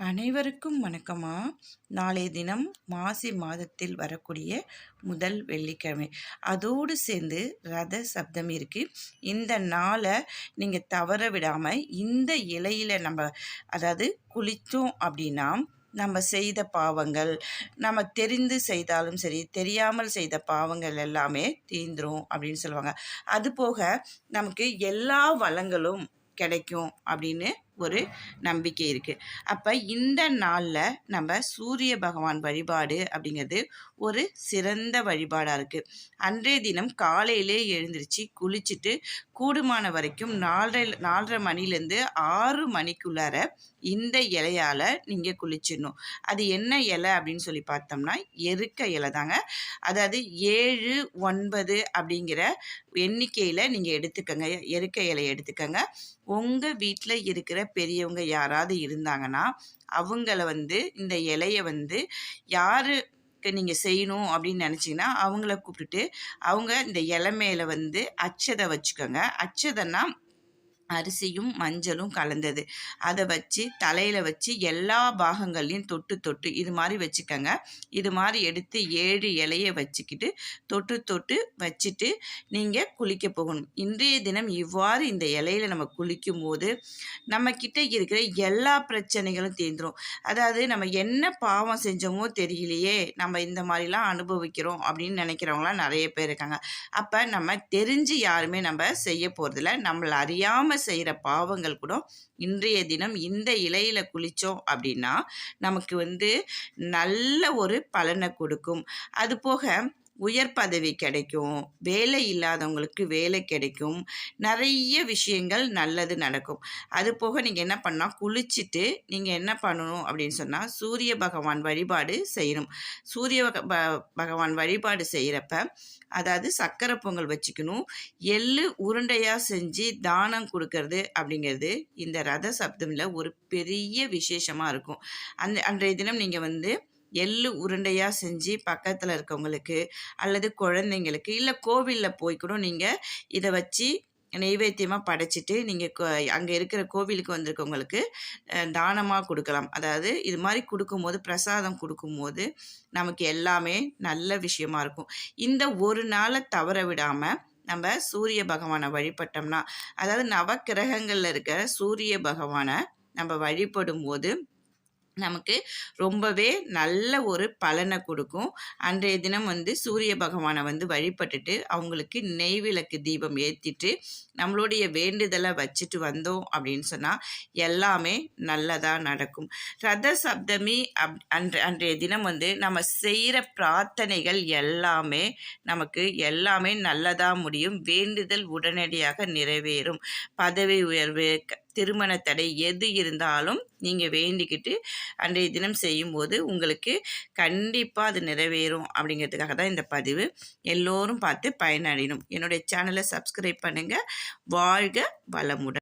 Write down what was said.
அனைவருக்கும் வணக்கமா. நாளைய தினம் மாசி மாதத்தில் வரக்கூடிய முதல் வெள்ளிக்கிழமை. அதோடு சேர்ந்து ரத சப்தமி இருக்குது இந்த நாளை நீங்கள் தவற விடாமல் இந்த இலையில் நம்ம அதாவது குளித்தோம் அப்படின்னா நம்ம செய்த பாவங்கள் நம்ம தெரிந்து செய்தாலும் சரி தெரியாமல் செய்த பாவங்கள் எல்லாமே தீந்துரும் அப்படின்னு சொல்லுவாங்க. அது போக நமக்கு எல்லா வளங்களும் கிடைக்கும் அப்படின்னு ஒரு நம்பிக்கை இருக்குது அப்போ இந்த நாளில் நம்ம சூரிய பகவான் வழிபாடு அப்படிங்கிறது ஒரு சிறந்த வழிபாடாக இருக்குது அன்றைய தினம் காலையிலே எழுந்திரிச்சு குளிச்சுட்டு கூடுமான வரைக்கும் நாலரை நாலரை மணிலேருந்து ஆறு மணிக்குள்ளார இந்த இலையால் நீங்கள் குளிச்சிடணும். அது என்ன இலை அப்படின்னு சொல்லி பார்த்தோம்னா எருக்க இலை தாங்க. அதாவது ஏழு ஒன்பது அப்படிங்கிற எண்ணிக்கையில் நீங்கள் எடுத்துக்கோங்க. எருக்க இலையை எடுத்துக்கோங்க. உங்கள் வீட்டில் இருக்கிற பெரியவங்க யாராவது இருந்தாங்கன்னா அவங்கள வந்து இந்த இலையை வந்து யாருக்கு நீங்கள் செய்யணும் அப்படின்னு நினச்சிங்கன்னா அவங்கள கூப்பிட்டுட்டு அவங்க இந்த இலை மேலே வந்து அச்சதை வச்சுக்கோங்க. அச்சதைன்னா அரிசியும் மஞ்சளும் கலந்தது. அதை வச்சு தலையில் வச்சு எல்லா பாகங்கள்லையும் தொட்டு தொட்டு இது மாதிரி வச்சுக்கோங்க. இது மாதிரி எடுத்து ஏழு இலையை வச்சுக்கிட்டு தொட்டு தொட்டு வச்சுட்டு நீங்கள் குளிக்க போகணும். இன்றைய தினம் இவ்வாறு இந்த இலையில் நம்ம குளிக்கும் போது நம்மக்கிட்ட இருக்கிற எல்லா பிரச்சனைகளும் தீர்ந்துடும் அதாவது நம்ம என்ன பாவம் செஞ்சோமோ தெரியலையே நம்ம இந்த மாதிரிலாம் அனுபவிக்கிறோம் அப்படின்னு நினைக்கிறவங்களாம் நிறைய பேர் இருக்காங்க. அப்போ நம்ம தெரிஞ்சு யாருமே நம்ம செய்ய போகிறதில்ல நம்மளை அறியாமல் செய்கிற பாவங்கள் கூட இன்றைய தினம் இந்த இலையில் குளித்தோம் அப்படின்னா நமக்கு வந்து நல்ல ஒரு பலனை கொடுக்கும். அது போக உயர் பதவி கிடைக்கும் வேலை இல்லாதவங்களுக்கு வேலை கிடைக்கும் நிறைய விஷயங்கள் நல்லது நடக்கும். அது போக நீங்கள் என்ன பண்ணால் குளிச்சுட்டு நீங்கள் என்ன பண்ணணும் அப்படின்னு சொன்னால் சூரிய பகவான் வழிபாடு செய்யணும். சூரிய பகவான் வழிபாடு செய்கிறப்ப அதாவது சக்கரை பொங்கல் வச்சுக்கணும். எள்ளு உருண்டையாக செஞ்சு தானம் கொடுக்கறது அப்படிங்கிறது இந்த ரத சப்தமில் ஒரு பெரிய விசேஷமாக இருக்கும். அந்த அன்றைய தினம் நீங்கள் வந்து எள்ளு உருண்டையாக செஞ்சு பக்கத்தில் இருக்கவங்களுக்கு அல்லது குழந்தைங்களுக்கு இல்லை கோவிலில் போய் கூட நீங்கள் இதை வச்சு நெய்வேத்தியமாக படைச்சிட்டு நீங்கள் அங்கே இருக்கிற கோவிலுக்கு வந்திருக்கவங்களுக்கு தானமாக கொடுக்கலாம். அதாவது இது மாதிரி கொடுக்கும்போது பிரசாதம் கொடுக்கும்போது நமக்கு எல்லாமே நல்ல விஷயமா இருக்கும். இந்த ஒரு நாளை தவற விடாமல் நம்ம சூரிய பகவானை வழிபட்டோம்னா அதாவது நவக்கிரகங்களில் இருக்கிற சூரிய பகவானை நம்ம வழிபடும் போது நமக்கு ரொம்பவே நல்ல ஒரு பலனை கொடுக்கும். அன்றைய தினம் வந்து சூரிய பகவானை வந்து வழிபட்டுட்டு அவங்களுக்கு நெய் விளக்கு தீபம் ஏற்றிட்டு நம்மளுடைய வேண்டுதலை வச்சுட்டு வந்தோம் அப்படின்னு சொன்னால் எல்லாமே நல்லதாக நடக்கும். ரத சப்தமி அப் அன்ற அன்றைய தினம் வந்து நம்ம செய்கிற பிரார்த்தனைகள் எல்லாமே நமக்கு எல்லாமே நல்லதாக முடியும். வேண்டுதல் உடனடியாக நிறைவேறும். பதவி உயர்வு திருமண தடை எது இருந்தாலும் நீங்கள் வேண்டிக்கிட்டு அன்றைய தினம் செய்யும்போது உங்களுக்கு கண்டிப்பாக அது நிறைவேறும் அப்படிங்கிறதுக்காக தான் இந்த பதிவு. எல்லோரும் பார்த்து பயனடையணும். என்னுடைய சேனலை சப்ஸ்கிரைப் பண்ணுங்கள் வாழ்க வளமுடன்.